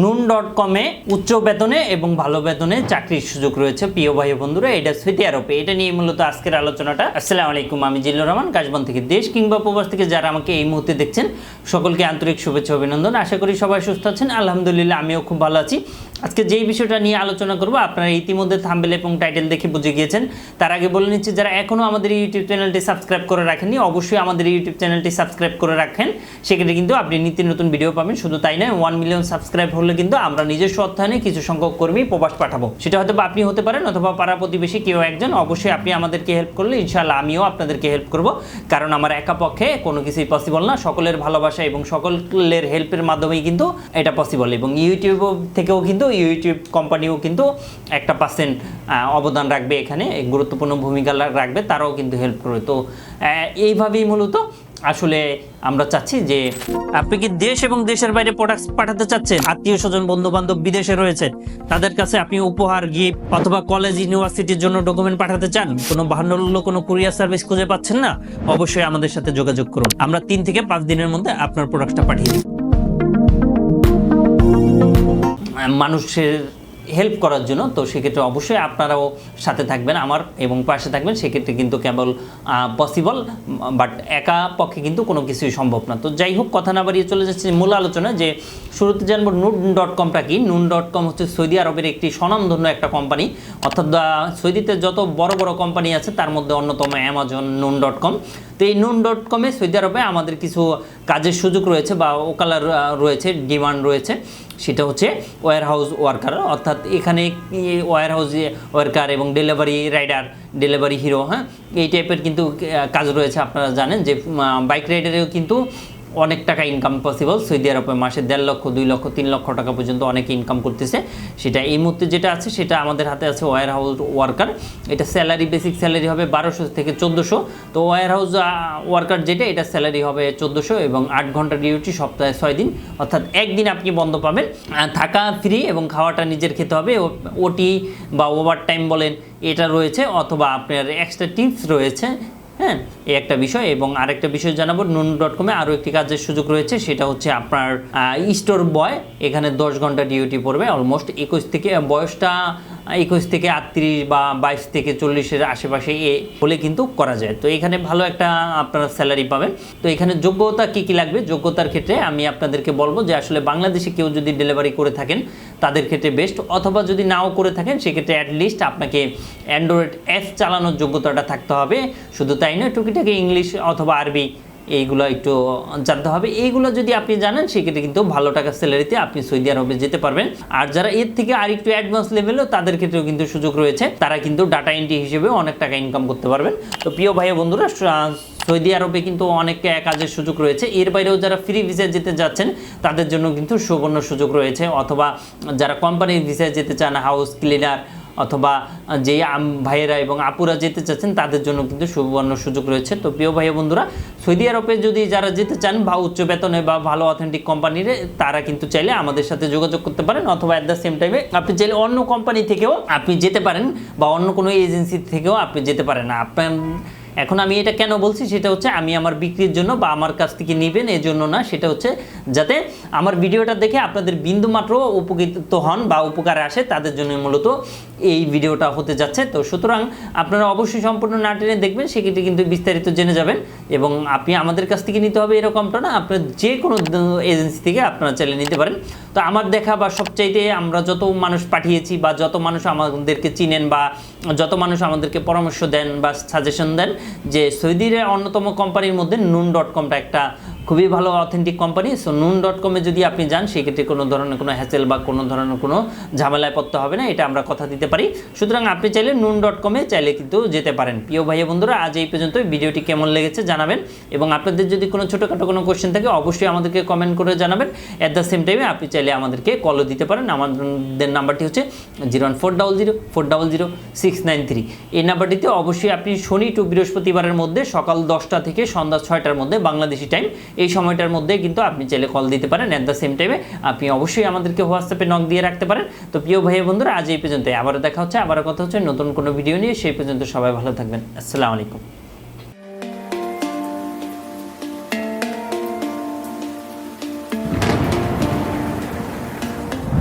নুন ডট কমে উচ্চ বেতনে এবং ভালো বেতনে চাকরির সুযোগ রয়েছে, প্রিয় ভাই বন্ধুরা, এটা সুইতি আরোপে এটা নিয়ে মূলত আজকের আলোচনাটা। আসসালামু আলাইকুম, আমি জিল্লুর রহমান, কাশবন থেকে দেশ কিংবা প্রবাস থেকে যারা আমাকে এই মুহূর্তে দেখছেন, সকলকে আন্তরিক শুভেচ্ছা, অভিনন্দন। আশা করি সবাই সুস্থ আছেন। আলহামদুলিল্লাহ, আমিও খুব ভালো আছি। আজকে যেই বিষয়টা নিয়ে আলোচনা করব, আপনারা ইতিমধ্যে থাম্বেল এবং টাইটেল দেখে বুঝে গিয়েছেন। তার আগে বলে নিচ্ছি, যারা এখনও আমাদের ইউটিউব চ্যানেলটি সাবস্ক্রাইব করে রাখেননি, অবশ্যই আমাদের ইউটিউব চ্যানেলটি সাবস্ক্রাইব করে রাখেন। সেক্ষেত্রে কিন্তু আপনি নিত্য নতুন ভিডিও পাবেন, শুধু তাই নয় ওয়ান মিলিয়ন সাবস্ক্রাইব হলে কিন্তু আমরা নিজস্ব অর্থায়নে কিছু সংখ্যক কর্মী প্রবাস পাঠাবো। সেটা হয়তো আপনি হতে পারেন অথবা পাড়া প্রতিবেশী কেউ একজন, অবশ্যই আপনি আমাদেরকে হেল্প করলে ইনশাআল্লাহ আমিও আপনাদেরকে হেল্প করব। কারণ আমার একা পক্ষে কোনো কিছুই পসিবল না, সকলের ভালোবাসা এবং সকলের হেল্পের মাধ্যমেই কিন্তু এটা পসিবল এবং ইউটিউব থেকেও কিন্তু ইউটিউব কোম্পানিও কিন্তু একটা পার্সেন্ট অবদান রাখবে এখানে গুরুত্বপূর্ণ ভূমিকা রাখবে, তারাও কিন্তু হেল্প করবে। তো এইভাবেই মূলত আসলে আমরা চাচ্ছি যে, আপনি কি দেশ এবং দেশের বাইরে প্রোডাক্ট পাঠাতে চাচ্ছেন? আত্মীয় স্বজন বন্ধু বান্ধব বিদেশে রয়েছে তাদের কাছে আপনি উপহার গিফট অথবা কলেজ ইউনিভার্সিটির জন্য ডকুমেন্ট পাঠাতে চান? কোনো ভান্ডারগুলো কোনো কুরিয়ার সার্ভিস খুঁজে পাচ্ছেন না? অবশ্যই আমাদের সাথে যোগাযোগ করুন। আমরা তিন থেকে পাঁচ দিনের মধ্যে আপনার প্রোডাক্টটা পাঠিয়ে দিই। মানুষের হেল্প করার জন্য, তো সেক্ষেত্রে অবশ্যই আপনারাও সাথে থাকবেন, আমার এবং পাশে থাকবেন, সেক্ষেত্রে কিন্তু কেবল পসিবল বাট একা পক্ষে কিন্তু কোনো কিছুই সম্ভব না। তো যাই হোক, কথা না বাড়িয়ে চলে যাচ্ছে মূল আলোচনা যে শুরুতে জানব নুন ডট কমটা কি? নুন ডট কম হচ্ছে সৌদি আরবের একটি স্বনামধন্য একটা কোম্পানি অর্থাৎ সৌদিতে যত বড় বড় কোম্পানি আছে, তার মধ্যে অন্যতম অ্যামাজন নুন ডট কম তো এই নুন ডট কমে সৌদি আরবে আমাদের কিছু কাজের সুযোগ রয়েছে বা ওকালার রয়েছে ডিমান্ড রয়েছে। সেটা হচ্ছে ওয়ার হাউস ওয়ার্কার অর্থাৎ এখানে ওয়ার হাউস ওয়ার্কার এবং ডেলিভারি রাইডার ডেলিভারি হিরো হ্যাঁ? এই টাইপের কিন্তু কাজ রয়েছে, আপনারা জানেন যে বাইক রাইডারেও কিন্তু অনেক টাকা ইনকাম পসিবল সৌদি আরবে মাসে দেড় লক্ষ, দুই লক্ষ, তিন লক্ষ টাকা পর্যন্ত অনেকে ইনকাম করতেছে। সেটা এই মুহূর্তে যেটা আছে, সেটা আমাদের হাতে আছে ওয়ার হাউস ওয়ার্কার এটা স্যালারি বেসিক স্যালারি হবে বারোশো থেকে চোদ্দোশো। তো ওয়ার হাউস ওয়ার্কার যেটা, এটা স্যালারি হবে চোদ্দোশো এবং আট ঘণ্টা ডিউটি সপ্তাহে ছয় দিন। অর্থাৎ একদিন আপনি বন্ধ পাবেন। থাকা ফ্রি এবং খাওয়াটা নিজের খেতে হবে। ওটি বা ওভার টাইম বলেন, এটা রয়েছে। অথবা আপনার এক্সট্রা টিপস রয়েছে। হ্যাঁ এই একটা বিষয় এবং আরেকটা বিষয় জানাব নুন ডট কমে আরও একটি কাজের সুযোগ রয়েছে, সেটা হচ্ছে আপনার স্টোর বয় এখানে দশ ঘণ্টা ডিউটি পড়বে অলমোস্ট একুশ থেকে, বয়সটা একুশ থেকে আটত্রিশ বা বাইশ থেকে চল্লিশের আশেপাশে এ হলে কিন্তু করা যায়। তো এখানে ভালো একটা আপনারা স্যালারি পাবেন। তো এখানে যোগ্যতা কী কী লাগবে? যোগ্যতার ক্ষেত্রে আমি আপনাদেরকে বলব যে আসলে বাংলাদেশে কেউ যদি ডেলিভারি করে থাকেন, তাদের ক্ষেত্রে বেস্ট অথবা যদি নাও করে থাকেন, সেক্ষেত্রে অ্যাটলিস্ট আপনাকে অ্যান্ড্রয়েড অ্যাপ চালানোর যোগ্যতাটা থাকতে হবে। শুধু তাই নয়, টুকিটাকি ইংলিশ অথবা আরবি এইগুলো একটু জানতে হবে। এইগুলো যদি আপনি জানেন, সেক্ষেত্রে কিন্তু ভালো টাকার স্যালারিতে আপনি সৌদি আরবে যেতে পারবেন। আর যারা এর থেকে আর একটু অ্যাডভান্স লেভেলও তাদের ক্ষেত্রেও কিন্তু সুযোগ রয়েছে। তারা কিন্তু ডাটা এন্ট্রি হিসেবে অনেক টাকা ইনকাম করতে পারবেন। তো প্রিয় ভাই বন্ধুরা সৌদি আরবে কিন্তু অনেক কাজের সুযোগ রয়েছে। এর বাইরেও যারা ফ্রি ভিসায় যেতে যাচ্ছেন, তাদের জন্য কিন্তু সুবর্ণ সুযোগ রয়েছে। অথবা যারা কোম্পানির ভিসায় যেতে চান হাউস ক্লিনার অথবা যেই আম- ভাইয়েরা এবং আপুরা যেতে চাচ্ছেন, তাদের জন্য কিন্তু সুবর্ণ সুযোগ রয়েছে। তো প্রিয় ভাই বন্ধুরা, সৌদি আরবে যদি যারা যেতে চান বা উচ্চ বেতনে বা ভালো অথেন্টিক কোম্পানির তারা কিন্তু চাইলে আমাদের সাথে যোগাযোগ করতে পারেন অথবা অ্যাট দ্য সেম টাইমে আপনি চাইলে অন্য কোম্পানি থেকেও আপনি যেতে পারেন বা অন্য কোনো এজেন্সি থেকেও আপনি যেতে পারেন। আপনার এখন আমি এটা কেন বলছি? সেটা হচ্ছে আমি আমার বিক্রির জন্য বা আমার কাছ থেকে নেবেন এই জন্য না, সেটা হচ্ছে যাতে আমার ভিডিওটা দেখে আপনাদের বিন্দু মাত্র উপকৃত হন বা উপকারে আসে, তাদের জন্য মূলত এই ভিডিওটা হতে যাচ্ছে। তো সুতরাং আপনারা অবশ্যই সম্পূর্ণ না টেনে দেখবেন, সেক্ষেত্রে কিন্তু বিস্তারিত জেনে যাবেন এবং আপনি আমাদের কাছ থেকে নিতে হবে এরকমটা না, আপনার যে কোনো এজেন্সি থেকে আপনারা চাইলে নিতে পারেন। তো আমার দেখা বা সবচাইতে আমরা যত মানুষ পাঠিয়েছি বা যত মানুষ আমাদেরকে চিনেন বা যত মানুষ আমাদেরকে পরামর্শ দেন বা সাজেশন দেন যে সৌদির অন্যতম কোম্পানির মধ্যে নুন ডট কমটা একটা খুবই ভালো authentic company so Noon dot কমে যদি আপনি যান, সেক্ষেত্রে কোনো ধরনের কোনো হ্যাসেল বা কোনো ধরনের কোনো ঝামেলায় পড়তে হবে না, এটা আমরা কথা দিতে পারি। সুতরাং আপনি চাইলে নুন ডট কমে চাইলে কিন্তু যেতে পারেন। প্রিয় ভাই বন্ধুরা, আজ এই পর্যন্ত ভিডিওটি কেমন লেগেছে জানাবেন, এবং আপনাদের যদি কোনো ছোটোখাটো কোনো কোশ্চেন থাকে, অবশ্যই আমাদেরকে কমেন্ট করে জানাবেন। অ্যাট দ্য সেম টাইমে আপনি চাইলে আমাদেরকে কলও দিতে পারেন। আমাদের নাম্বারটি হচ্ছে zero one four double zero four double zero six nine three এই নাম্বারটিতে অবশ্যই আপনি শনি টু বৃহস্পতিবারের মধ্যে সকাল দশটা থেকে সন্ধ্যা ছয়টার মধ্যে বাংলাদেশি টাইম এই সময়টার মধ্যে কিন্তু আপনি চাইলে কল দিতে পারেন অ্যাট দ্য সেম টাইমে আপনি অবশ্যই আমাদেরকে হোয়াটসঅ্যাপে নক দিয়ে রাখতে পারেন। তো প্রিয় ভাই বন্ধুরা, আজ এই পর্যন্ত আবারও দেখা হচ্ছে, আবারও কথা হচ্ছে নতুন কোনো ভিডিও নিয়ে। সেই পর্যন্ত সবাই ভালো থাকবেন। আসসালামু আলাইকুম।